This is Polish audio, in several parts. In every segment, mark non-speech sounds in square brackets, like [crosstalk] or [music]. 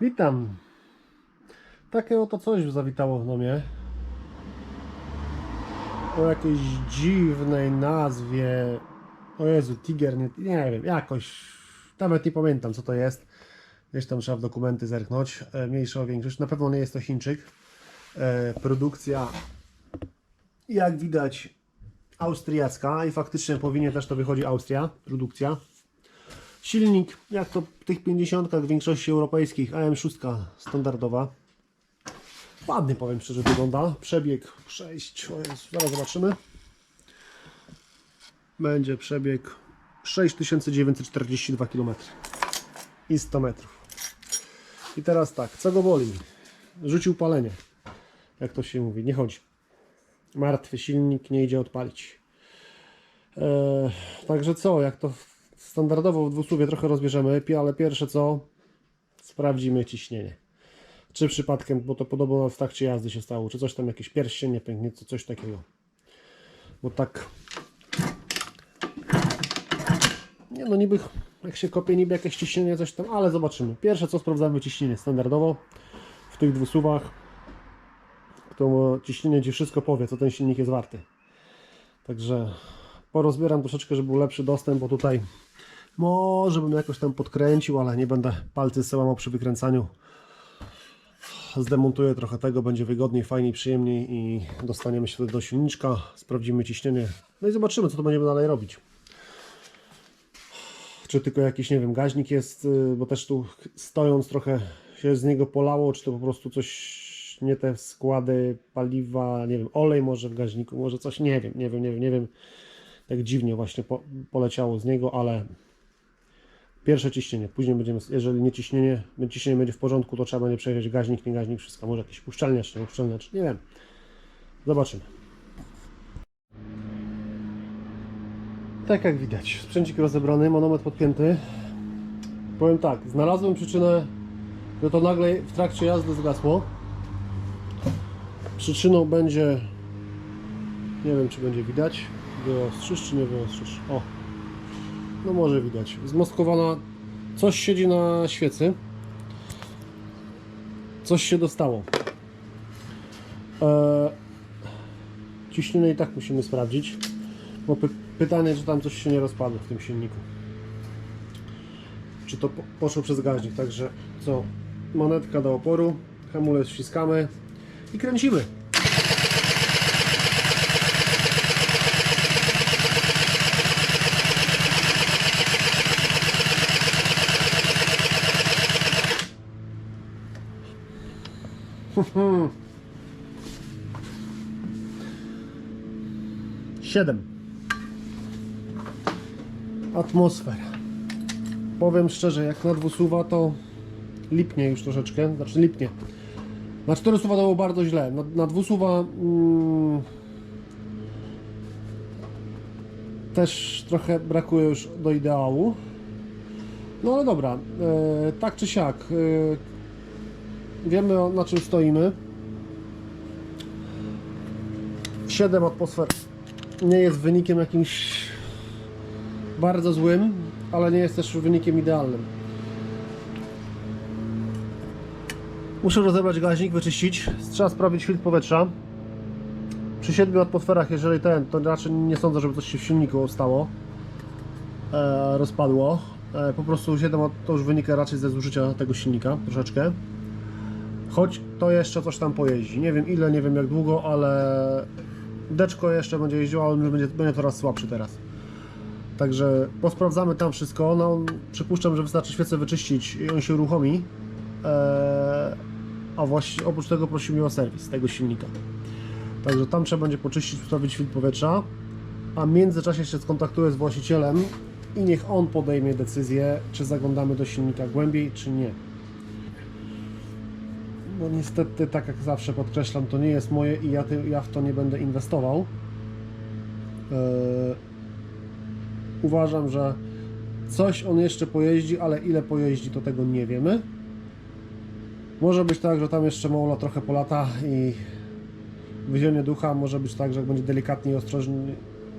Witam. Takie oto coś zawitało w nomie. O jakiejś dziwnej nazwie. O Jezu, Tiger, nie, nie wiem, jakoś. Nawet nie pamiętam co to jest. Gdzieś tam trzeba w dokumenty zerknąć. E, Mniejsza o większość. Na pewno nie jest to Chińczyk. E, produkcja, jak widać, austriacka i faktycznie powinien też to wychodzi Austria, produkcja. Silnik, jak to w tych 50 w większości europejskich, AM6 standardowa. Ładny powiem szczerze wygląda. Przebieg 6, o Jezu, zaraz zobaczymy. Będzie przebieg 6942 km i 100 metrów. I teraz tak, co go boli? Rzucił palenie, jak to się mówi, nie chodzi. Martwy silnik, nie idzie odpalić. Eee, także co, jak to standardowo w dwusłowie trochę rozbierzemy, ale pierwsze co, sprawdzimy ciśnienie. Czy przypadkiem, bo to podobno w trakcie jazdy się stało, czy coś tam, jakieś pierścień nie pęknie, co- coś takiego. Bo tak, nie no niby, jak się kopie, niby jakieś ciśnienie, coś tam, ale zobaczymy. Pierwsze co, sprawdzamy ciśnienie standardowo w tych dwusuwach. To ciśnienie Ci wszystko powie, co ten silnik jest warty. Także porozbieram troszeczkę, żeby był lepszy dostęp, bo tutaj może bym jakoś tam podkręcił, ale nie będę palcy sobie łamał przy wykręcaniu. Zdemontuję trochę tego, będzie wygodniej, fajniej, przyjemniej i dostaniemy się do silniczka, sprawdzimy ciśnienie, no i zobaczymy, co to będziemy dalej robić. Czy tylko jakiś, nie wiem, gaźnik jest, y, bo też tu stojąc trochę się z niego polało, czy to po prostu coś, nie te składy paliwa, nie wiem, olej może w gaźniku, może coś, nie wiem, nie wiem, nie wiem, nie wiem. Tak dziwnie właśnie po, poleciało z niego, ale pierwsze ciśnienie. Później będziemy, jeżeli nie ciśnienie, ciśnienie będzie w porządku, to trzeba będzie przejrzeć gaźnik, nie gaźnik, wszystko. Może jakiś uszczelniacz, nie uszczelniacz, nie wiem. Zobaczymy. Tak jak widać, sprzęcik rozebrany, manometr podpięty. Powiem tak, znalazłem przyczynę, że to nagle w trakcie jazdy zgasło. Przyczyną będzie, nie wiem czy będzie widać, wyostrzyż czy nie wyostrzyż. O, no może widać. Zmoskowana, coś siedzi na świecy. Coś się dostało. Eee, ciśnienie i tak musimy sprawdzić. Bo py pytanie, czy tam coś się nie rozpadło w tym silniku. Czy to po poszło przez gaźnik. Także co? Monetka do oporu, hamulec wciskamy i kręcimy. Siedem. Atmosfera. Powiem szczerze, jak na dwusuwa to lipnie już troszeczkę, znaczy lipnie. Na cztery suwa to było bardzo źle. Na, na dwusuwa mm, też trochę brakuje już do ideału. No ale dobra, e, tak czy siak, e, wiemy na czym stoimy. 7 atmosfer nie jest wynikiem jakimś bardzo złym, ale nie jest też wynikiem idealnym. Muszę rozebrać gaźnik, wyczyścić. Trzeba sprawdzić filtr powietrza. Przy 7 atmosferach, jeżeli ten, to raczej nie sądzę, żeby coś się w silniku stało. E, rozpadło. E, po prostu 7 at- to już wynika raczej ze zużycia tego silnika troszeczkę. Choć to jeszcze coś tam pojeździ. Nie wiem ile, nie wiem jak długo, ale deczko jeszcze będzie jeździło, ale będzie, będzie coraz słabszy teraz. Także posprawdzamy tam wszystko. No, przypuszczam, że wystarczy świecę wyczyścić i on się uruchomi. Eee, a właśnie oprócz tego prosimy o serwis tego silnika. Także tam trzeba będzie poczyścić, sprawdzić filtr powietrza. A w międzyczasie się skontaktuję z właścicielem i niech on podejmie decyzję, czy zaglądamy do silnika głębiej, czy nie. Bo niestety, tak jak zawsze podkreślam, to nie jest moje i ja, ja w to nie będę inwestował. Eee, uważam, że coś on jeszcze pojeździ, ale ile pojeździ, to tego nie wiemy. Może być tak, że tam jeszcze Mola trochę polata i wyzionie ducha. Może być tak, że jak będzie delikatnie i ostrożnie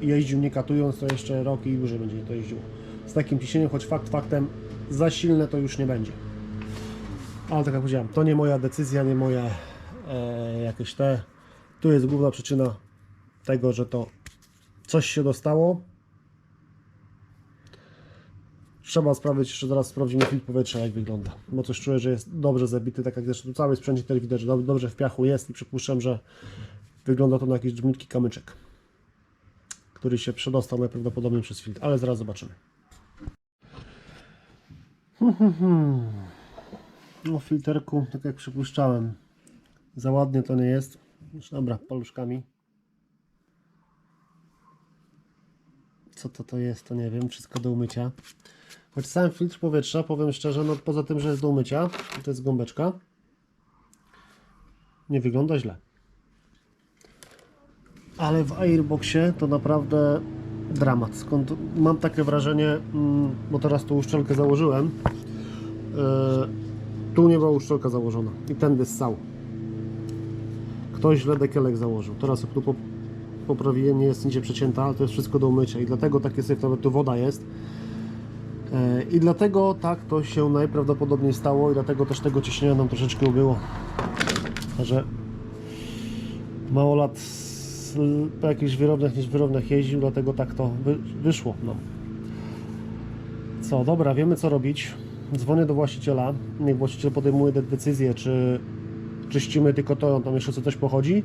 jeździł, nie katując, to jeszcze rok i dłużej będzie to jeździło. Z takim ciśnieniem, choć fakt faktem, za silne to już nie będzie. Ale tak jak powiedziałem, to nie moja decyzja, nie moje e, jakieś te. Tu jest główna przyczyna tego, że to coś się dostało. Trzeba sprawdzić, jeszcze zaraz sprawdzimy filtr powietrza jak wygląda. Bo coś czuję, że jest dobrze zabity, tak jak zresztą cały sprzęt tutaj widać, że dob- dobrze w piachu jest i przypuszczam, że wygląda to na jakiś drzmitki kamyczek, który się przedostał najprawdopodobniej przez filtr, ale zaraz zobaczymy. No filterku, tak jak przypuszczałem, za ładnie to nie jest. Już dobra, paluszkami. Co to to jest, to nie wiem, wszystko do umycia. Choć sam filtr powietrza, powiem szczerze, no poza tym, że jest do umycia, to jest gąbeczka, nie wygląda źle. Ale w Airboxie to naprawdę dramat. Skąd mam takie wrażenie, mm, bo teraz tu uszczelkę założyłem, yy, tu nie była uszczelka założona i tędy ssał. Ktoś źle dekielek założył. Teraz tu po, poprawiłem, nie jest nigdzie przecięta, ale to jest wszystko do umycia i dlatego takie syf, tu woda jest. E, I dlatego tak to się najprawdopodobniej stało i dlatego też tego ciśnienia nam troszeczkę ubyło. Że mało lat po jakichś wyrownach niż wyrownach jeździł, dlatego tak to wy, wyszło. No. Co, dobra, wiemy co robić. Dzwonię do właściciela. Niech właściciel podejmuje de- decyzję, czy czyścimy tylko to, tam jeszcze co coś pochodzi,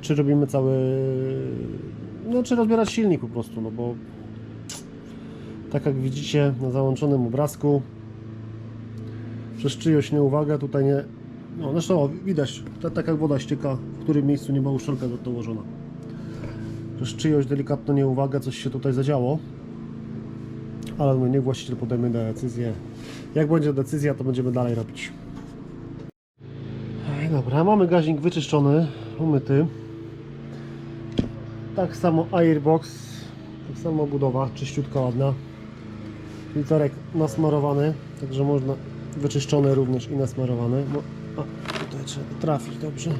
czy robimy cały. No, czy rozbierać silnik po prostu, no bo tak jak widzicie na załączonym obrazku przez czyjąś nieuwagę tutaj nie no zresztą o, widać tak, jak woda ścieka w którym miejscu nie ma uszczelka do- dołożona przez czyjąś delikatną nieuwagę coś się tutaj zadziało ale no, niech właściciel podejmie decyzję jak będzie decyzja to będziemy dalej robić dobra mamy gaźnik wyczyszczony umyty tak samo airbox tak samo budowa czyściutka ładna Filterek nasmarowany, także można wyczyszczony również i nasmarowany. A, tutaj trzeba trafić dobrze.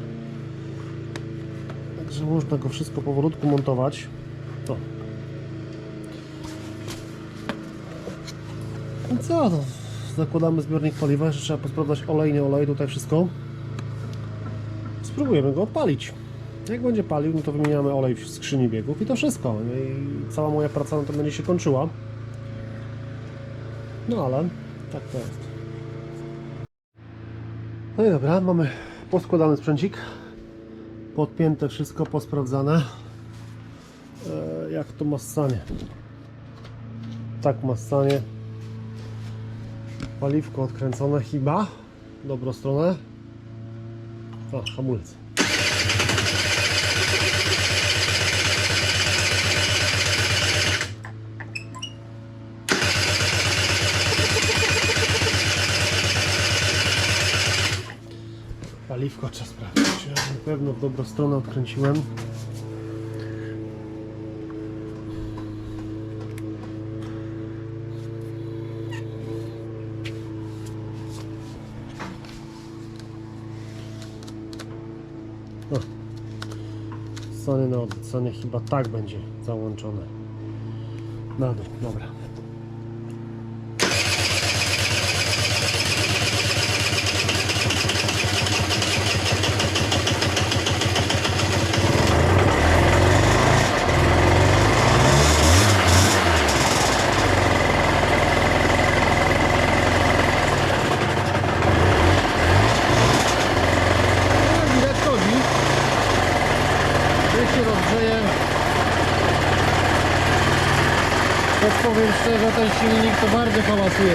Także można go wszystko powolutku montować. O. I co? No, zakładamy zbiornik paliwa, jeszcze trzeba posprawdzać olej, nie olej, tutaj wszystko. Spróbujemy go odpalić. Jak będzie palił, no to wymieniamy olej w skrzyni biegów i to wszystko. No i cała moja praca na to będzie się kończyła. No ale tak to jest. No i dobra, mamy poskładany sprzęcik. Podpięte wszystko, posprawdzane. E, jak to ma ssanie? Tak ma ssanie. Paliwko odkręcone chyba. Dobrą stronę. O, hamulec. Paliwko trzeba sprawdzić. Na pewno w dobrą stronę odkręciłem. Sony chyba tak będzie załączone. Na dół, dobra. No, widać chodzi. Jak się rozgrzeje. Powiem szczerze, ten silnik to bardzo hałasuje.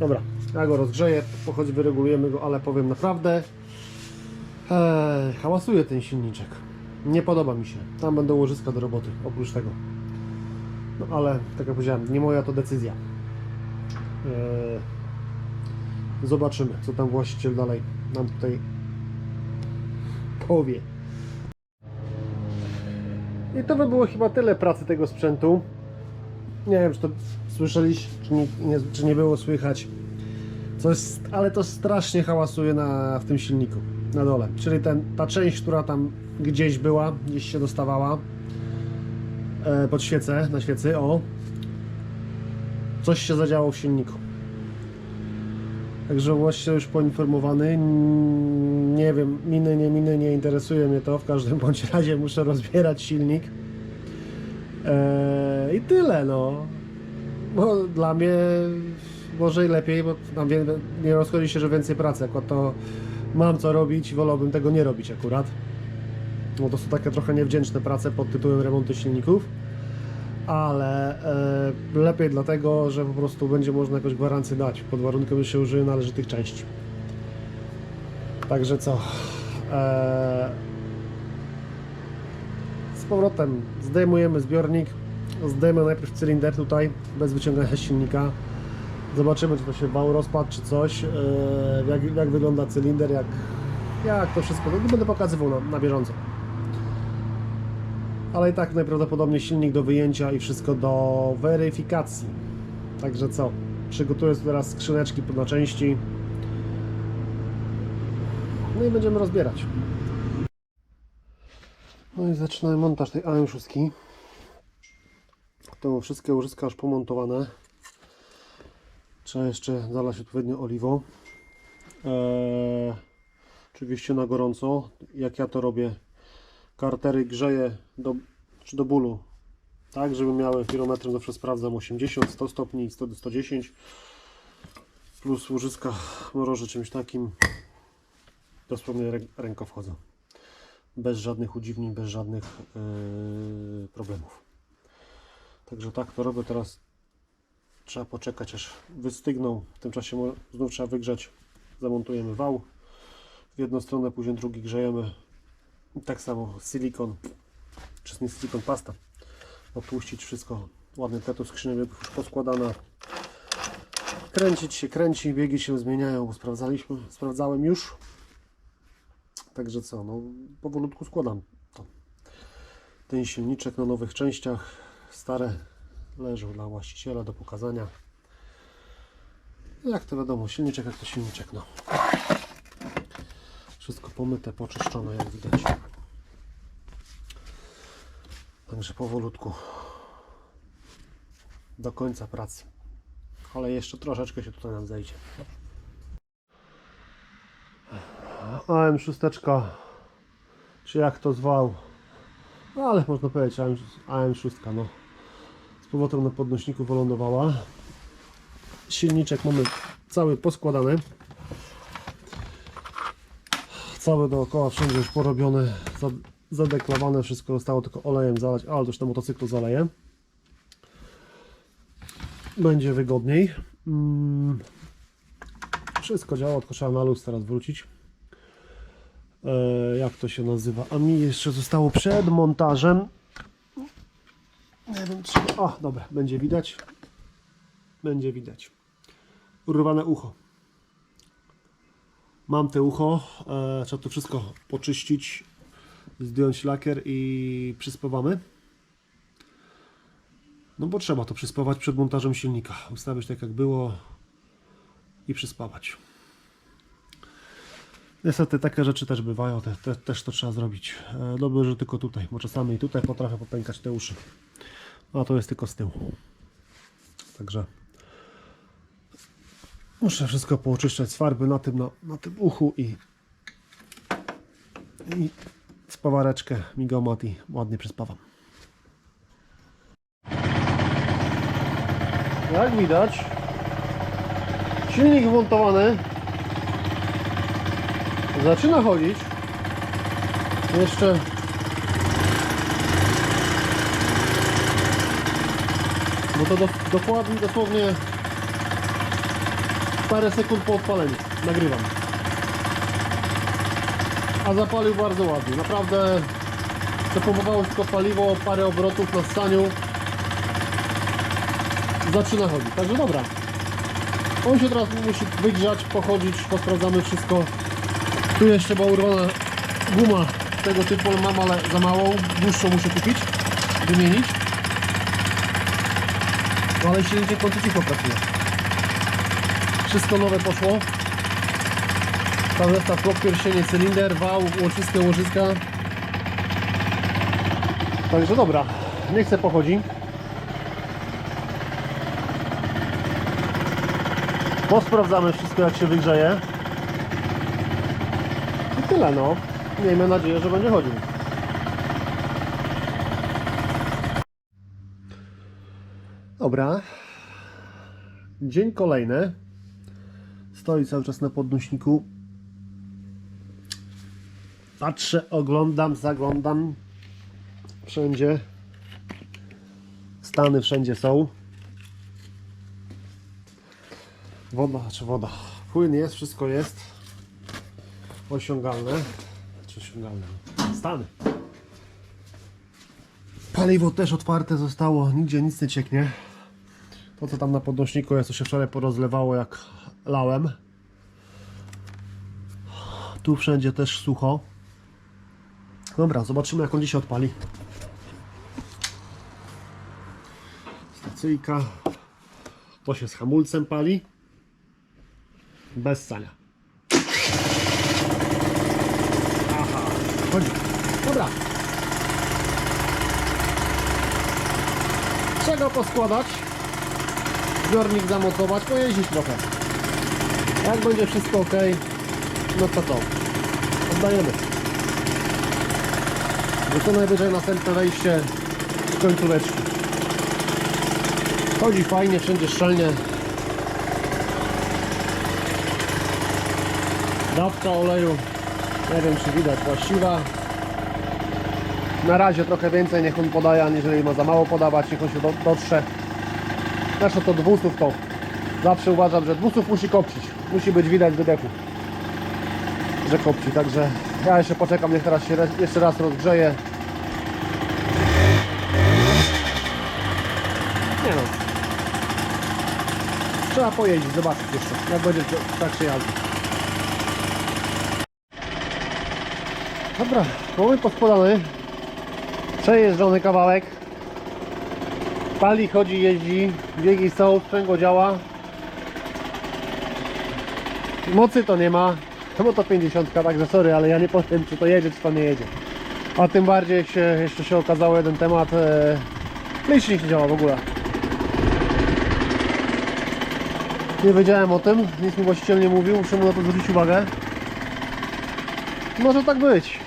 Dobra, ja go rozgrzeję, po choć wyregulujemy go, ale powiem naprawdę, ee, hałasuje ten silniczek. Nie podoba mi się. Tam będą łożyska do roboty, oprócz tego. No ale, tak jak powiedziałem, nie moja to decyzja. Eee, zobaczymy, co tam właściciel dalej nam tutaj powie. I to by było chyba tyle pracy tego sprzętu. Nie wiem, czy to słyszeliście, czy nie, nie, czy nie było słychać. Coś, ale to strasznie hałasuje na, w tym silniku, na dole. Czyli ten, ta część, która tam gdzieś była, gdzieś się dostawała e, pod świecę, na świecy, o. Coś się zadziało w silniku. Także właśnie już poinformowany. Nie wiem, miny, nie miny, nie interesuje mnie to. W każdym [laughs] bądź razie muszę rozbierać silnik. Eee, I tyle, no. Bo dla mnie może i lepiej, bo tam nie rozchodzi się, że więcej pracy. Jako to mam co robić, wolałbym tego nie robić akurat. No to są takie trochę niewdzięczne prace pod tytułem remontu silników. Ale e, lepiej dlatego, że po prostu będzie można jakąś gwarancję dać, pod warunkiem, że się użyje należytych części. Także co? E, z powrotem zdejmujemy zbiornik. Zdejmę najpierw cylinder tutaj, bez wyciągania silnika. Zobaczymy, czy to się wał rozpadł, czy coś. E, jak, jak wygląda cylinder, jak, jak to wszystko. No, będę pokazywał na, na bieżąco. Ale i tak najprawdopodobniej silnik do wyjęcia i wszystko do weryfikacji. Także co? Przygotuję teraz skrzyneczki na części. No i będziemy rozbierać. No i zaczynamy montaż tej AM6. To wszystkie łożyska już pomontowane. Trzeba jeszcze zalać odpowiednio oliwą. Eee, oczywiście na gorąco. Jak ja to robię, kartery grzeję do, czy do bólu. Tak, żeby miały kilometrem zawsze sprawdzam 80, 100 stopni, 100 do 110 plus łożyska mrożę czymś takim. Dosłownie rę, ręko wchodzą. Bez żadnych udziwnień, bez żadnych yy, problemów. Także tak to robię. Teraz trzeba poczekać aż wystygną. W tym czasie znów trzeba wygrzać. Zamontujemy wał. W jedną stronę, później drugi grzejemy tak samo silikon czy nie silikon pasta. Opuścić wszystko. Ładnie te tu skrzynia już poskładana. Kręcić się kręci, biegi się zmieniają bo sprawdzaliśmy, sprawdzałem już. Także co, no powolutku składam to. Ten silniczek na nowych częściach stare leżą dla właściciela do pokazania. Jak to wiadomo, silniczek jak to silniczek no wszystko pomyte, poczyszczone jak widać Także powolutku do końca pracy. Ale jeszcze troszeczkę się tutaj nam zejdzie. AM6, czy jak to zwał, no ale można powiedzieć AM, AM6, no. Z powrotem na podnośniku wylądowała. Silniczek mamy cały poskładany. Cały dookoła, wszędzie już porobione, za- zadeklamowane, wszystko zostało tylko olejem zalać, ale już na motocyklu zaleję. Będzie wygodniej. Mm. Wszystko działa, tylko trzeba na luz teraz wrócić. E, jak to się nazywa? A mi jeszcze zostało przed montażem. Nie wiem, czy... O, dobra, będzie widać. Będzie widać. Urwane ucho. Mam te ucho. E, trzeba to wszystko poczyścić, zdjąć lakier i przyspawamy. No bo trzeba to przyspawać przed montażem silnika. Ustawić tak jak było i przyspawać. Niestety takie rzeczy też bywają, te, te, też to trzeba zrobić. E, Dobrze, że tylko tutaj, bo czasami i tutaj potrafię popękać te uszy. A to jest tylko z tyłu. Także muszę wszystko pooczyszczać z farby na tym, na, na tym uchu i, i spawareczkę migomat i ładnie przyspawam. Jak widać, silnik wmontowany zaczyna chodzić. Jeszcze bo to do, dokładnie, dosłownie parę sekund po odpaleniu nagrywam. A zapalił bardzo ładnie. Naprawdę zapompowało tylko paliwo, parę obrotów na ssaniu zaczyna chodzić. Także dobra. On się teraz musi wygrzać, pochodzić, posprawdzamy wszystko. Tu jeszcze była urwana guma tego typu mam, ale za małą. Dłuższą muszę kupić, wymienić. No ale silnik w końcu cicho pracuje. Wszystko nowe poszło. Tam zestaw blok pierścienie, cylinder, wał, łożyska, łożyska. Także dobra, niech se pochodzi. Posprawdzamy wszystko jak się wygrzeje. I tyle no. Miejmy nadzieję, że będzie chodził. Dobra. Dzień kolejny. Stoi cały czas na podnośniku. Patrzę, oglądam, zaglądam. Wszędzie. Stany wszędzie są. Woda, czy woda. Płyn jest, wszystko jest. Osiągalne. Czy osiągalne? Stany. Paliwo też otwarte zostało, nigdzie nic nie cieknie. To co tam na podnośniku jest, to się wczoraj porozlewało jak lałem. Tu wszędzie też sucho. Dobra, zobaczymy jak on dzisiaj odpali. Stacyjka. To się z hamulcem pali. Bez sania. Aha, chodzi. Dobra. Czego poskładać? Zbiornik zamocować, pojeździć trochę. Jak będzie wszystko ok, no to co? Oddajemy. Bo to najwyżej następne wejście z końcóweczki. Chodzi fajnie, wszędzie szczelnie. Dawka oleju, nie wiem czy widać, właściwa. Na razie trochę więcej niech on podaje, aniżeli ma za mało podawać, niech on się do, dotrze. Zresztą to 200 to zawsze uważam, że 200 musi kopcić. Musi być widać wydechu, że kopci. Także ja jeszcze poczekam, niech teraz się jeszcze raz rozgrzeje. Nie no. Trzeba pojeździć, zobaczyć jeszcze, jak będzie w trakcie jazdy. Dobra, mamy poskładany. Przejeżdżony kawałek. Pali, chodzi, jeździ, biegi są, sprzęgło działa. Mocy to nie ma, no bo to 50, także sorry, ale ja nie powiem czy to jedzie, czy to nie jedzie. A tym bardziej się, jeszcze się okazało jeden temat, e, licznik nie działa w ogóle. Nie wiedziałem o tym, nic mi właściciel nie mówił, muszę mu na to zwrócić uwagę. Może tak być.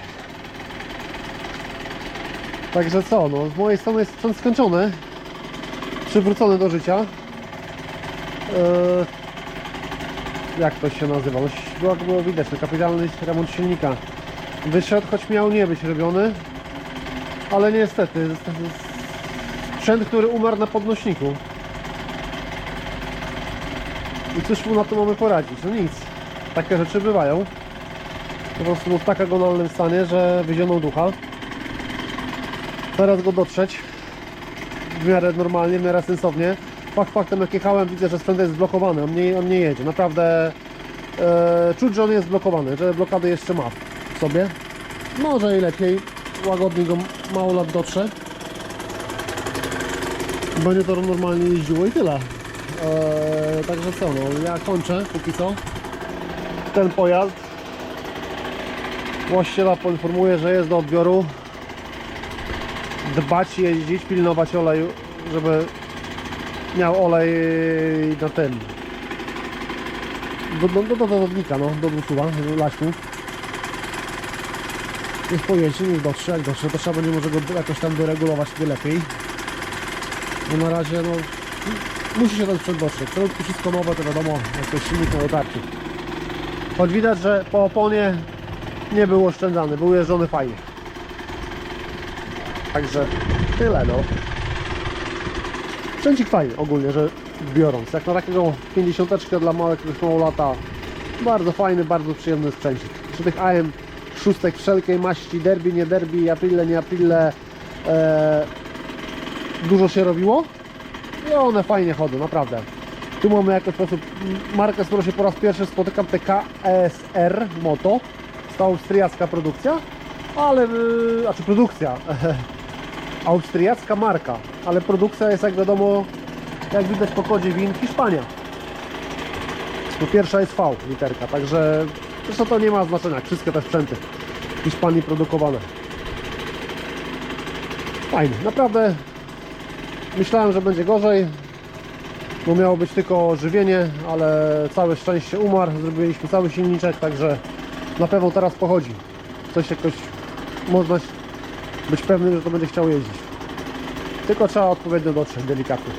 Także co, no z mojej strony jest sprzęt skończony przywrócony do życia. Eee, jak to się nazywa? No, było, było widać, no, kapitalny remont silnika. Wyszedł, choć miał nie być robiony, ale niestety, sprzęt, który umarł na podnośniku. I cóż mu na to mamy poradzić? No nic. Takie rzeczy bywają. Po prostu był w tak agonalnym stanie, że wyzionął ducha. Teraz go dotrzeć w miarę normalnie, w miarę sensownie. Fakt faktem jak jechałem widzę, że sprzęt jest zblokowany, on nie, on nie jedzie. Naprawdę e, czuć, że on jest zblokowany, że blokady jeszcze ma w sobie. Może i lepiej, łagodnie go mało lat dotrze. Będzie to normalnie jeździło i tyle. E, także co, no ja kończę póki co ten pojazd. Właściciela poinformuję, że jest do odbioru dbać, jeździć, pilnować oleju, żeby miał olej na tym do, do, do, do dodnika, no, do dwusuwa, laśków niech pojeździ, niech dotrze, jak dotrze to trzeba będzie może go jakoś tam doregulować wtedy lepiej. Bo na razie no musi się ten sprzęt dotrzeć, środki wszystko nowe to wiadomo, jak to jest silnik na otarciu choć widać, że po oponie nie był oszczędzany, był jeżdżony fajnie. Także tyle no. Sprzęcik fajny ogólnie, że biorąc. Jak na takiego 50 dla małych mało lata. Bardzo fajny, bardzo przyjemny sprzęcik. Przy tych AM szóstek wszelkiej maści, derby, nie derby, aprile, nie aprile e, dużo się robiło i one fajnie chodzą, naprawdę. Tu mamy jakiś sposób markę, z którą się po raz pierwszy spotykam, TK ESR Moto. To austriacka produkcja, ale, yy, znaczy produkcja, [laughs] austriacka marka, ale produkcja jest jak wiadomo, jak widać po kodzie win, Hiszpania. bo pierwsza jest V literka, także zresztą to nie ma znaczenia, wszystkie te sprzęty w Hiszpanii produkowane. Fajnie, naprawdę myślałem, że będzie gorzej, bo miało być tylko żywienie, ale całe szczęście umarł, zrobiliśmy cały silniczek, także na pewno teraz pochodzi. Coś jakoś można być pewnym, że to będzie chciał jeździć. Tylko trzeba odpowiednio dotrzeć, delikatnie.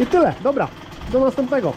I tyle, dobra, do następnego.